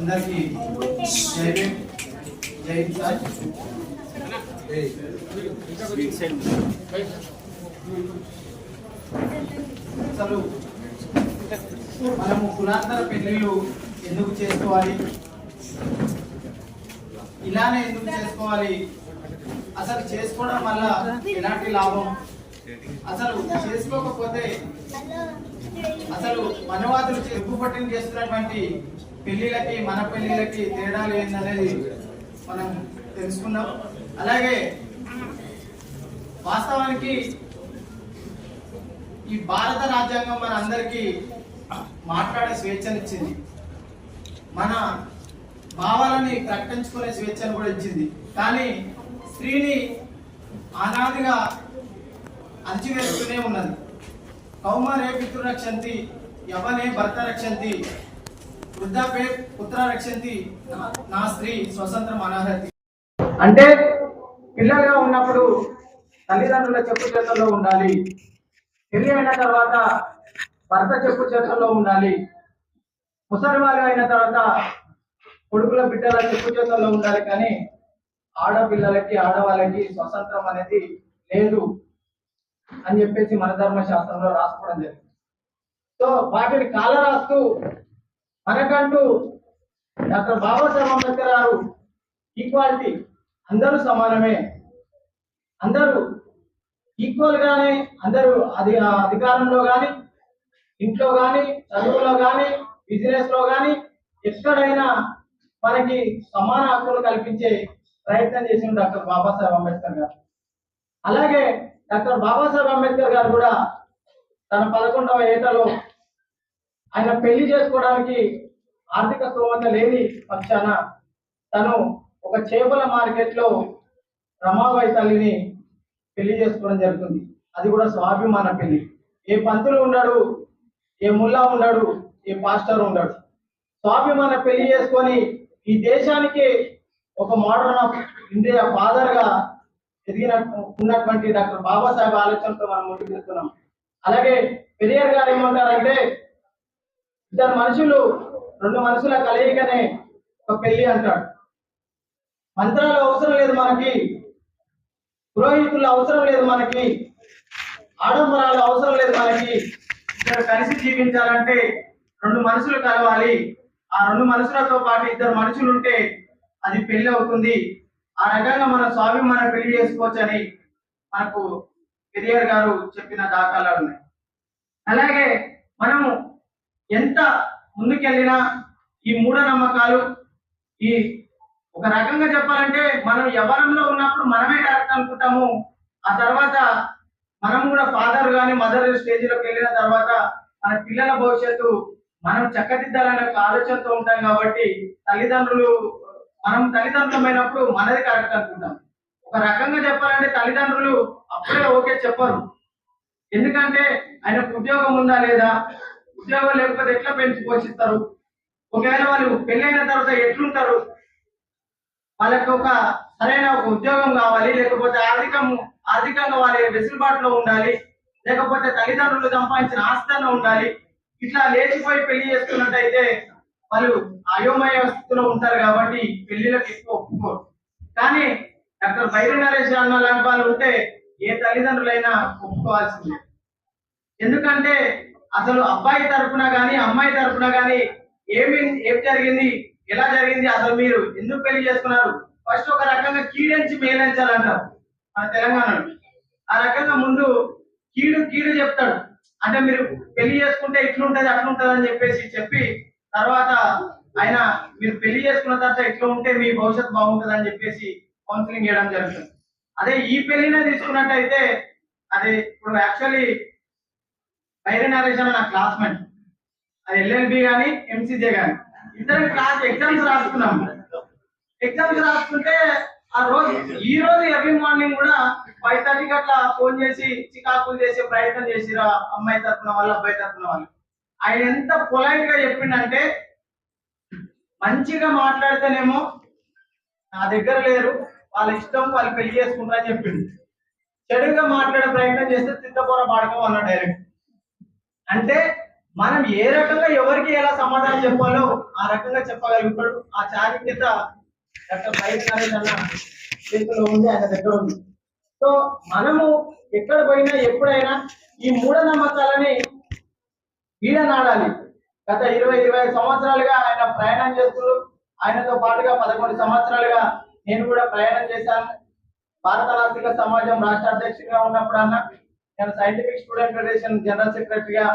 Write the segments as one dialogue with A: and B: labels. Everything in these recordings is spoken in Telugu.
A: అందరికీ జై భీమ్ జై కిసాన్ అసలు మనము కులాంతర పెళ్ళిళ్ళు ఎందుకు చేసుకోవాలి? ఇలానే ఎందుకు చేసుకోవాలి? అసలు చేసుకోవడం వల్ల ఎలాంటి లాభం? అసలు చేసుకోకపోతే అసలు మనవాదులు చెరుపు పట్టిన చేస్తున్నటువంటి పెళ్ళిళ్ళకి మన పెళ్ళిళ్ళకి తేడాలు ఏందనేది మనం తెలుసుకున్నాం అలాగే వాస్తవానికి ఈ భారత రాజ్యాంగం మన అందరికీ మాట్లాడే స్వేచ్ఛనిచ్చింది. మన భావాలని ప్రకటించుకునే స్వేచ్ఛను కూడా ఇచ్చింది. కానీ స్త్రీని ఆనాదిగా అణచివేస్తూనే ఉన్నది. కౌమారే పితృ రక్షంతి యవనే భర్త రక్షంతి వృద్ధాపే పుత్ర రక్షంతి నా- నా స్త్రీ స్వతంత్రం అనర్హతి. అంటే పిల్లలుగా ఉన్నప్పుడు తల్లిదండ్రుల చెప్పు చేతుల్లో ఉండాలి. పెళ్ళి అయిన తర్వాత భర్త చెప్పు చేతుల్లో ఉండాలి. ముసలివారు అయిన తర్వాత కొడుకుల బిడ్డల చెప్పు చేతుల్లో ఉండాలి కానీ ఆడపిల్లలకి ఆడవాళ్ళకి స్వతంత్రం అనేది లేదు అని చెప్పేసి మన ధర్మశాస్త్రంలో రాసుకోవడం జరిగింది. సో వాటిని కాల రాస్తూ మనకంటూ డాక్టర్ బాబాసాహెబ్ అంబేద్కర్ గారు ఈక్వాలిటీ అందరూ సమానమే. అందరూ ఈక్వల్ గానే అందరూ అది అధికారంలో కానీ ఇంట్లో కానీ చదువులో కానీ బిజినెస్లో కానీ ఎక్కడైనా మనకి సమాన హక్కులు కల్పించే ప్రయత్నం చేసిన డాక్టర్ బాబాసాహెబ్ అంబేద్కర్ గారు. అలాగే డాక్టర్ బాబాసాహెబ్ అంబేద్కర్ గారు కూడా తన పదకొండవ ఏటలో ఆయన పెళ్ళి చేసుకోవడానికి ఆర్థిక స్తోమత లేని పక్షాన తను ఒక చేపల మార్కెట్లో రమాబాయి తల్లిని పెళ్ళి చేసుకోవడం జరుగుతుంది. అది కూడా స్వాభిమాన పెళ్ళి. ఏ పంతులు ఉన్నాడు ఏ ముల్లా ఉన్నాడు ఏ పాస్టర్ ఉన్నాడు. స్వాభిమాన పెళ్ళి చేసుకొని ఈ దేశానికి ఒక మోడర్న్ ఆఫ్ ఇండియా ఫాదర్గా ఎదిగిన ఉన్నటువంటి డాక్టర్ బాబాసాహెబ్ ఆలోచనతో మనం ముందుకు వెళ్తున్నాం. అలాగే పెరియార్ గారు ఏమంటారంటే ఇద్దరు మనుషులు రెండు మనుషుల కలయికనే ఒక పెళ్ళి అంటాడు. మంత్రాలు అవసరం లేదు మనకి. పురోహితుల అవసరం లేదు మనకి. ఆడంబరాలు అవసరం లేదు మనకి. ఇద్దరు కలిసి జీవించాలంటే రెండు మనుషులు కలవాలి. ఆ రెండు మనుషులతో పాటు ఇద్దరు మనుషులు ఉంటే అది పెళ్ళి అవుతుంది. ఆ రకంగా మన స్వామి మనం పెళ్ళి చేసుకోవచ్చని మనకు పెరియార్ గారు చెప్పిన దాఖలాలు ఉన్నాయి. అలాగే మనము ఎంత ముందుకెళ్ళినా ఈ మూఢనమ్మకాలు ఈ ఒక రకంగా చెప్పాలంటే మనం యవనంలో ఉన్నప్పుడు మనమే కరెక్ట్ అనుకుంటాము. ఆ తర్వాత మనం కూడా ఫాదర్ గాని మదర్ స్టేజ్లోకి వెళ్ళిన తర్వాత మన పిల్లల భవిష్యత్తు మనం చక్కదిద్దాలనే ఒక ఆలోచనతో ఉంటాం కాబట్టి తల్లిదండ్రులు మనం తల్లిదండ్రులమైనప్పుడు మనది కరెక్ట్ అనుకుంటాం. ఒక రకంగా చెప్పాలంటే తల్లిదండ్రులు అప్పుడే ఓకే చెప్పరు. ఎందుకంటే ఆయనకు ఉద్యోగం ఉందా లేదా? ఉద్యోగం లేకపోతే ఎట్లా పెంచి పోషిస్తారు? ఒకవేళ వాళ్ళు పెళ్ళైన తర్వాత ఎట్లుంటారు? వాళ్ళకి ఒక సరైన ఒక ఉద్యోగం కావాలి లేకపోతే ఆర్థికం ఆర్థికంగా వాళ్ళ వెసులుబాటులో ఉండాలి లేకపోతే తల్లిదండ్రులు సంపాదించిన ఆస్థానం ఉండాలి. ఇట్లా లేచిపోయి పెళ్ళి చేసుకున్నట్టయితే వాళ్ళు అయోమయ స్థితిలో ఉంటారు కాబట్టి పెళ్ళిలకు ఎక్కువ ఒప్పుకోరు. కానీ డాక్టర్ బైరి నరేష్ అన్న లాంటి వాళ్ళు ఉంటే ఏ తల్లిదండ్రులైనా ఒప్పుకోవాల్సిందే. ఎందుకంటే అసలు అబ్బాయి తరపున గాని అమ్మాయి తరపున గాని ఏమి ఏం జరిగింది ఎలా జరిగింది అసలు మీరు ఎందుకు పెళ్ళి చేసుకున్నారు? ఫస్ట్ ఒక రకంగా కీడించి మేలించాలంటారు మన తెలంగాణలో. ఆ రకంగా ముందు కీడు కీడు చెప్తాడు. అంటే మీరు పెళ్ళి చేసుకుంటే ఇట్లుంటది అట్లుంటది అని చెప్పేసి చెప్పి తర్వాత ఆయన మీరు పెళ్ళి చేసుకున్న తర్వాత ఇట్లా ఉంటే మీ భవిష్యత్తు బాగుంటుంది అని చెప్పేసి కౌన్సిలింగ్ చేయడం జరుగుతుంది. అదే ఈ పెళ్ళినే తీసుకున్నట్టయితే అది ఇప్పుడు యాక్చువల్లీ బైరి నరేష్ నా క్లాస్మేట్ అది ఎల్ఎల్బి కానీ ఎంసీజే కానీ ఇద్దరు క్లాస్ ఎగ్జామ్స్ రాసుకున్నాం. ఎగ్జామ్స్ రాసుకుంటే ఆ రోజు ఈ రోజు ఎవ్రీ మార్నింగ్ కూడా ఫైవ్ థర్టీకి అట్లా ఫోన్ చేసి చికాకులు చేసే ప్రయత్నం చేసిరా అమ్మాయి తరపున వాళ్ళు అబ్బాయి తరపున వాళ్ళు. ఆయన ఎంత పొలైట్గా చెప్పిండంటే మంచిగా మాట్లాడితేనేమో నా దగ్గర లేరు వాళ్ళ ఇష్టం వాళ్ళు పెళ్ళి చేసుకుంటారని చెప్పిండు. చెడుగా మాట్లాడే ప్రయత్నం చేస్తే తిట్టపోర పాడకం అన్న డైరెక్ట్ అంటే మనం ఏ రకంగా ఎవరికి ఎలా సమాధానం చెప్పాలో ఆ రకంగా చెప్పగలుగుతాడు. ఆ చారిత్రత డాక్టర్ బైక్ అన్న చేతిలో ఉంది ఆయన దగ్గర ఉంది. సో మనము ఎక్కడ పోయినా ఎప్పుడైనా ఈ మూఢనమ్మకాలని ఈడనాడాలి గత ఇరవై ఇరవై సంవత్సరాలుగా ఆయన ప్రయాణం చేస్తూ ఆయనతో పాటుగా పదకొండు సంవత్సరాలుగా నేను కూడా ప్రయాణం చేశాను. భారత నాస్తిక సమాజం రాష్ట్ర అధ్యక్షుడిగా ఉన్నప్పుడు అన్న నేను సైంటిఫిక్ స్టూడెంట్ ఫెడరేషన్ జనరల్ సెక్రటరీగా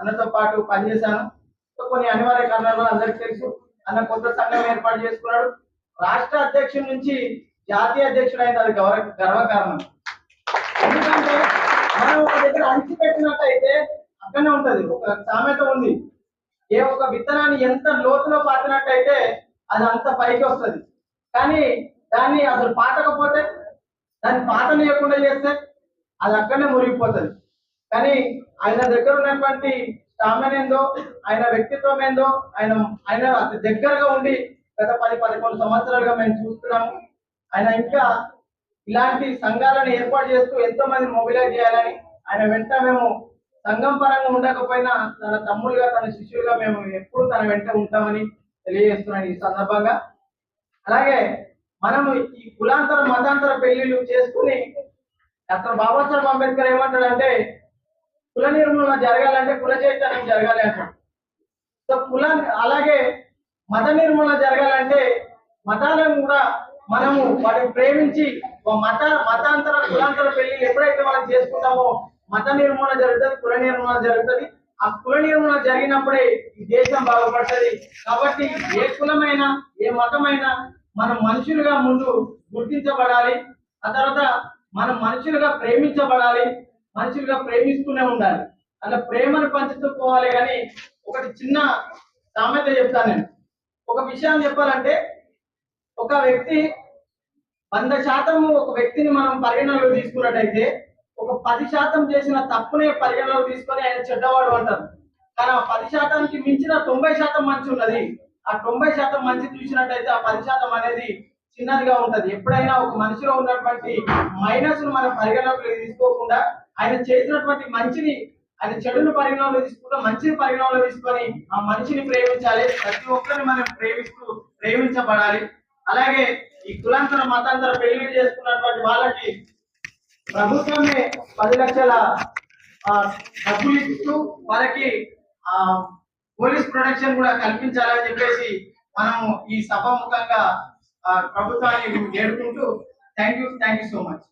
A: అన్నతో పాటు పనిచేశాను. సో కొన్ని అనివార్య కారణాలు అందరికీ తెలుసు. అన్న కొత్త సంఘం ఏర్పాటు చేసుకున్నాడు. రాష్ట్ర అధ్యక్షుడి నుంచి జాతీయ అధ్యక్షుడు అయింది అది గౌరవ గర్వకారణం. ఎందుకంటే మనం ఒక దగ్గర అంచి పెట్టినట్టయితే అక్కడనే ఉంటది. ఒక సామెత ఉంది. ఏ ఒక విత్తనాన్ని ఎంత లోతులో పాతినట్టయితే అది అంత పైకి వస్తది. కానీ దాన్ని అసలు పాతకపోతే దాన్ని లేకుండా చేస్తే అది అక్కడనే మురిగిపోతుంది కానీ ఆయన దగ్గర ఉన్నటువంటి స్టామినా ఏందో ఆయన వ్యక్తిత్వం ఏందో ఆయన ఆయన అతి దగ్గరగా ఉండి గత పది పదకొండు సంవత్సరాలుగా మేము చూస్తున్నాము. ఆయన ఇంకా ఇలాంటి సంఘాలను ఏర్పాటు చేస్తూ ఎంతో మంది మొబిలైజ్ చేయాలని ఆయన వెంట మేము సంఘం పరంగా ఉండకపోయినా తన తమ్ముడుగా తన శిష్యులుగా మేము ఎప్పుడు తన వెంట ఉంటామని తెలియజేస్తున్నాను ఈ సందర్భంగా. అలాగే మనము ఈ కులాంతర మతాంతర పెళ్ళిళ్ళు చేసుకుని డాక్టర్ బాబాసాహెబ్ అంబేద్కర్ ఏమంటాడంటే కుల నిర్మూలన జరగాలంటే కుల చైతన్యం జరగాలి అంటాడు. సో కుల అలాగే మత నిర్మూలన జరగాలంటే మతాలను కూడా మనము వాటిని ప్రేమించి మత మతాంతర కులాంతర పెళ్ళి ఎప్పుడైతే మనం చేసుకుంటామో మత నిర్మూలన జరుగుతుంది కుల నిర్మూలన జరుగుతుంది. ఆ కుల నిర్మూలన జరిగినప్పుడే ఈ దేశం బాగుపడుతుంది. కాబట్టి ఏ కులమైనా ఏ మతమైనా మనం మనుషులుగా ముందు గుర్తించబడాలి. ఆ తర్వాత మనం మనుషులుగా ప్రేమించబడాలి మనుషులుగా ప్రేమిస్తూనే ఉండాలి. అలా ప్రేమను పంచుతూ పోవాలి కానీ ఒకటి చిన్న సామెత చెప్తాను నేను. ఒక విషయం చెప్పాలంటే ఒక వ్యక్తి వంద శాతం ఒక వ్యక్తిని మనం పరిగణనలో తీసుకున్నట్టయితే ఒక పది శాతం చేసిన తప్పునే పరిగణలో తీసుకొని ఆయన చెడ్డవాడు అంటారు. కానీ ఆ పది శాతానికి మించిన తొంభై శాతం మంచి ఉన్నది. ఆ తొంభై శాతం మంచి చూసినట్టయితే ఆ పది శాతం అనేది చిన్నదిగా ఉంటది. ఎప్పుడైనా ఒక మనిషిలో ఉన్నటువంటి మైనస్ను మనం పరిగణలోకి తీసుకోకుండా ఆయన చేసినటువంటి మంచిని ఆయన చెడును పరిగణలో తీసుకుంటూ మంచిని పరిగణలో తీసుకొని ఆ మనిషిని ప్రేమించాలి. ప్రతి ఒక్కరిని మనం ప్రేమిస్తూ ప్రేమించబడాలి. అలాగే ఈ కులాంతర మతాంతర పెళ్ళి చేసుకున్నటువంటి వాళ్ళకి ప్రభుత్వమే పది లక్షల డబ్బులు ఇస్తూ వాళ్ళకి ఆ పోలీస్ ప్రొటెక్షన్ కూడా కల్పించాలని చెప్పేసి మనము ఈ సభ ముఖంగా ప్రభుత్వాన్ని నేర్పుకుంటూ thank you thank you so much.